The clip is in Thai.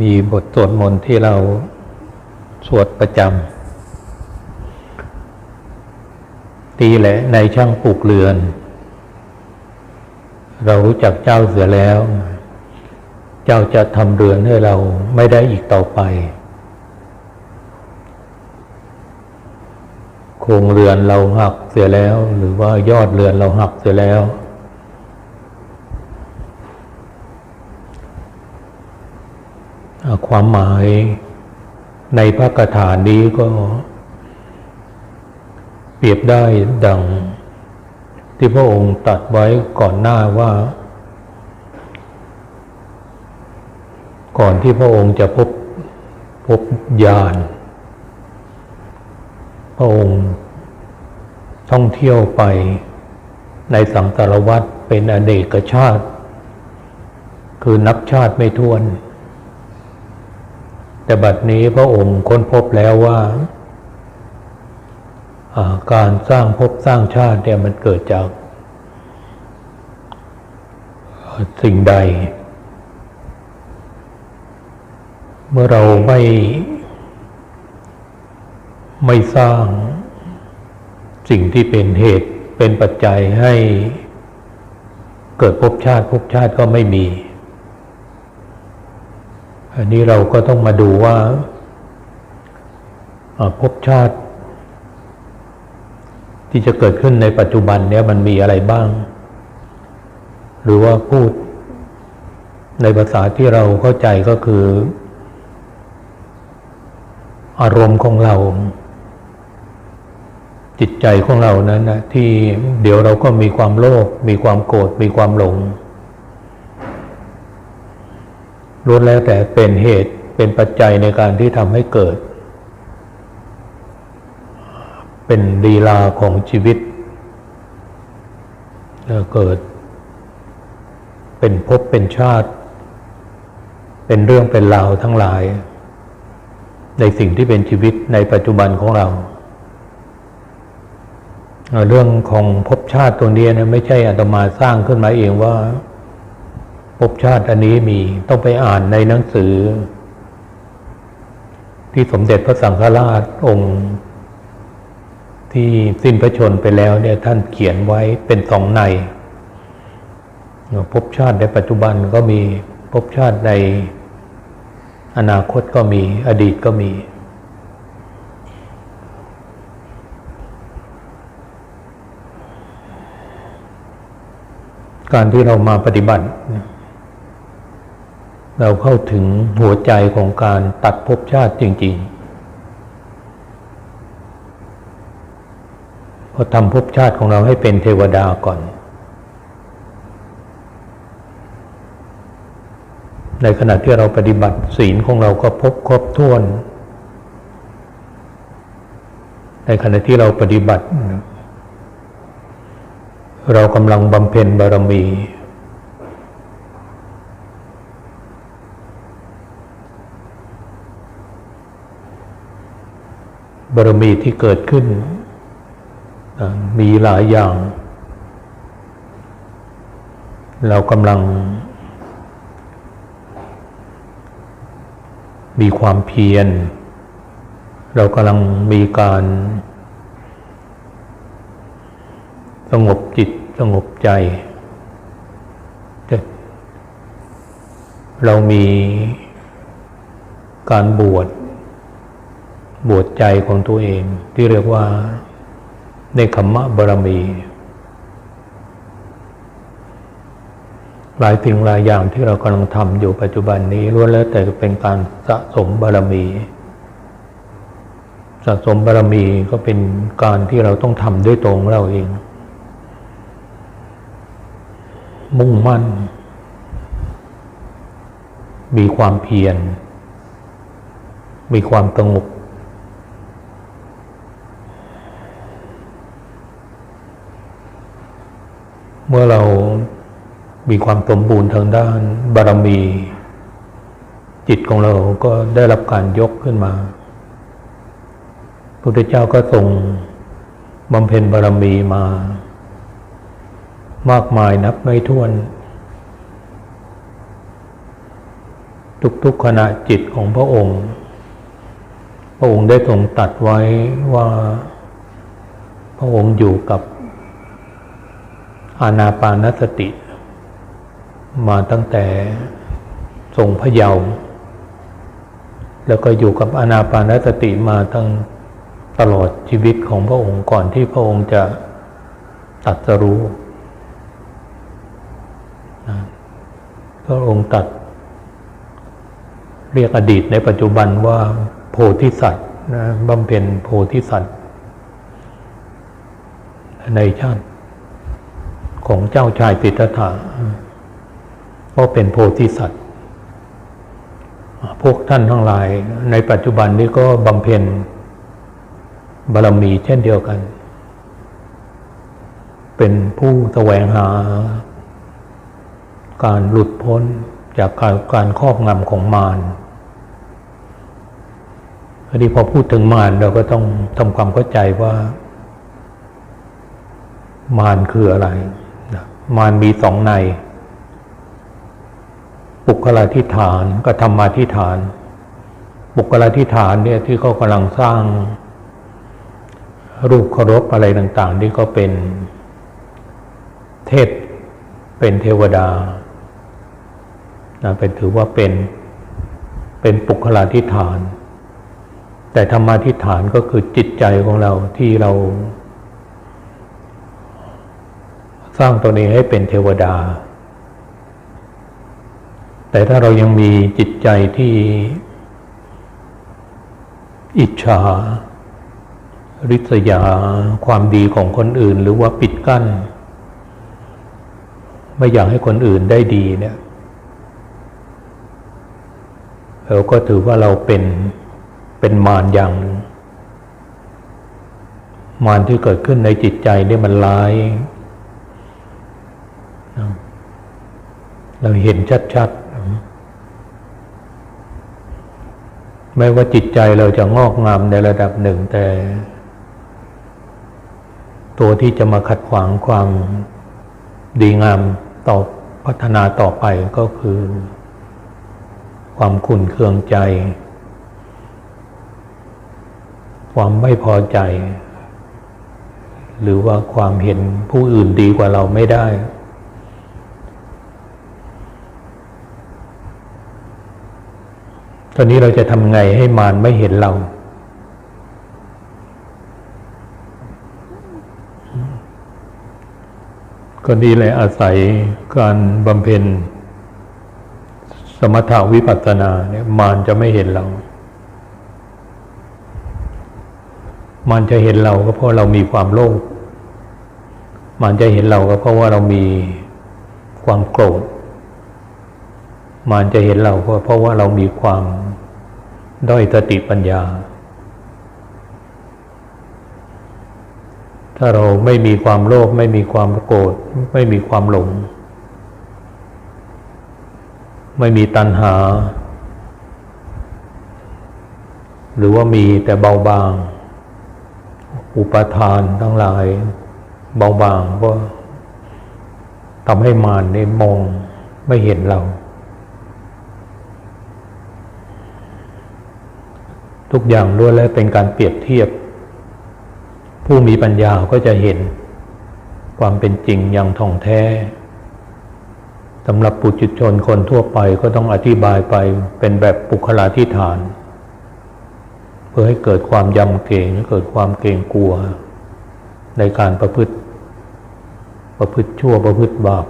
มีบทสวดมนต์ที่เราสวดประจำตีแหละในช่างปลูกเรือน เรารู้จักเจ้าเสียแล้ว เจ้าจะทำเรือนให้เราไม่ได้อีกต่อไป โครงเรือนเราหักเสียแล้ว หรือว่ายอดเรือนเราหักเสียแล้ว ความหมายในพระคาถานี้ก็ เปรียบได้ดัง ที่พระองค์ตรัสไว้ก่อนหน้าว่า ก่อนที่พระองค์จะพบพบญาณพระองค์ท่องเที่ยวไปในสังสารวัตเป็นอเนกชาติ คือนับชาติไม่ท้วน แต่บัดนี้พระองค์ค้นพบแล้วว่า การสร้างภพสร้างชาติเนี่ยมันเกิดจาก สิ่งใด เมื่อเราไม่ไม่สร้างสิ่งที่เป็นเหตุเป็นปัจจัยให้เกิดภพชาติภพชาติก็ไม่มี อันนี้เราก็ต้องมาดูว่าภพชาติ ที่จะเกิดขึ้นในปัจจุบันเนี้ยมันมีอะไรบ้าง หรือว่าพูดในภาษาที่เราเข้าใจก็คือ อารมณ์ของเรา จิตใจของเรานั้นนะที่เดี๋ยวเราก็มีความโลภมีความโกรธมีความหลง ล้วนแล้วแต่เป็นเหตุเป็นปัจจัยในการที่ทำให้เกิด เป็นดีลาของชีวิตแล้วเกิด เป็นภพเป็นชาติ เป็นเรื่องเป็นราวทั้งหลาย ในสิ่งที่เป็นชีวิตในปัจจุบันของเราเรื่องของภพชาติตัวนี้นะไม่ใช่อาตมาสร้างขึ้นมาเองว่า ภพชาติอันนี้มีต้องไปอ่านในหนังสือ ที่สมเด็จพระสังฆราชองค์ที่สิ้นพระชนไปแล้วเนี่ยท่านเขียนไว้เป็นสองในภพชาติในปัจจุบันก็มีภพชาติในอนาคตก็มีอดีตก็มี การที่เรามาปฏิบัติ เราเข้าถึงหัวใจของการตัดภพชาติจริง ๆ พอทำภพชาติของเราให้เป็นเทวดาก่อน ในขณะที่เราปฏิบัติศีลของเราก็พบครบถ้วน ในขณะที่เราปฏิบัติ เรากำลังบำเพ็ญบารมี บารมีที่เกิดขึ้น มีหลายอย่าง เรากำลัง มีความเพียร เรากำลังมีการ สงบจิตสงบใจ เรามีการบวช บวชใจของตัวเอง ที่เรียกว่าในขมมะบารมี หลายสิ่งหลายอย่างที่เรากำลังทำอยู่ปัจจุบันนี้ล้วนแล้วแต่เป็นการสะสมบารมี สะสมบารมีก็เป็นการที่เราต้องทำด้วยตรงเราเอง มุ่งมั่น มีความเพียรมีความสงบ เมื่อเรามีความสมบูรณ์ทางด้านบารมี จิตของเราก็ได้รับการยกขึ้นมาพระพุทธเจ้าก็ทรงบำเพ็ญบารมีมา มากมายนับไม่ถ้วน ทุกๆขณะจิตของพระองค์ พระองค์ได้ทรงตัดไว้ว่า พระองค์อยู่กับ อานาปานสติ มาตั้งแต่ทรงพระเยาว์แล้วก็อยู่กับอานาปานสติมาตั้งตลอดชีวิตของพระองค์ก่อนที่พระองค์จะตัดสรู้พระองค์ตัด เรียกอดีตในปัจจุบันว่าโพธิสัตว์นะบำเพ็ญโพธิสัตว์ในชาติ ของเจ้าชายสิทธัตถะก็เป็นโพธิสัตว์ พวกท่านทั้งหลายในปัจจุบันนี้ก็บำเพ็ญบารมีเช่นเดียวกัน เป็นผู้แสวงหา การหลุดพ้นจากการการครอบงำของมารอันนี้พอพูดถึงมารเราก็ต้องทำความเข้าใจว่า มารคืออะไร มารมีสองใน ปุคลาธิฐานกับธรรมาธิฐาน ปุคลาธิฐานเนี่ยที่เขากำลังสร้าง รูปเคารพอะไรต่าง ๆ ที่ก็เป็นเทพเป็นเทวดานะเป็นถือว่าเป็นเป็นปุคลาธิฐาน แต่ธรรมาธิฐานก็คือจิตใจของเราที่เรา สร้างตัวเองให้เป็นเทวดา แต่ถ้าเรายังมีจิตใจที่อิจฉา ริษยา ความดีของคนอื่น หรือว่าปิดกั้น ไม่อยากให้คนอื่นได้ดีเนี่ยเราก็ถือว่าเราเป็นเป็นมารอย่างหนึ่งมารที่เกิดขึ้นในจิตใจนี่มันร้าย เราเห็นชัดๆ ไม่ว่าจิตใจเราจะงอกงามในระดับหนึ่งแต่ ตัวที่จะมาขัดขวางความดีงามต่อพัฒนาต่อไปก็คือ ความขุ่นเคืองใจ ความไม่พอใจ หรือว่าความเห็นผู้อื่นดีกว่าเราไม่ได้ ตอนนี้เราจะทำไงให้มารไม่เห็นเรา ก็ดีเลยอาศัยการบำเพ็ญ สมถาวิปัสสนาเนี่ยมารจะไม่เห็นเรามารจะเห็นเราก็เพราะเรามีความโลภมารจะเห็นเราก็เพราะว่าเรามีความโกรธ มารจะเห็นเราก็เพราะว่าเรามีความด้อยสติปัญญา ถ้าเราไม่มีความโลภไม่มีความโกรธไม่มีความหลง ไม่มีตัณหา หรือว่ามีแต่เบาบาง อุปทานทั้งหลาย เบาบางก็ทำให้มารในมองไม่เห็นเรา ทุกอย่างล้วนแล้วเป็นการเปรียบเทียบ ผู้มีปัญญาก็จะเห็น ความเป็นจริงอย่างท่องแท้สำหรับปุจุชนคนทั่วไปก็ต้องอธิบายไปเป็นแบบปุคลาธิฐาน เพื่อให้เกิดความยำเกรงเกิดความเกรงกลัว ในการประพฤติ ประพฤติชั่วประพฤติบาป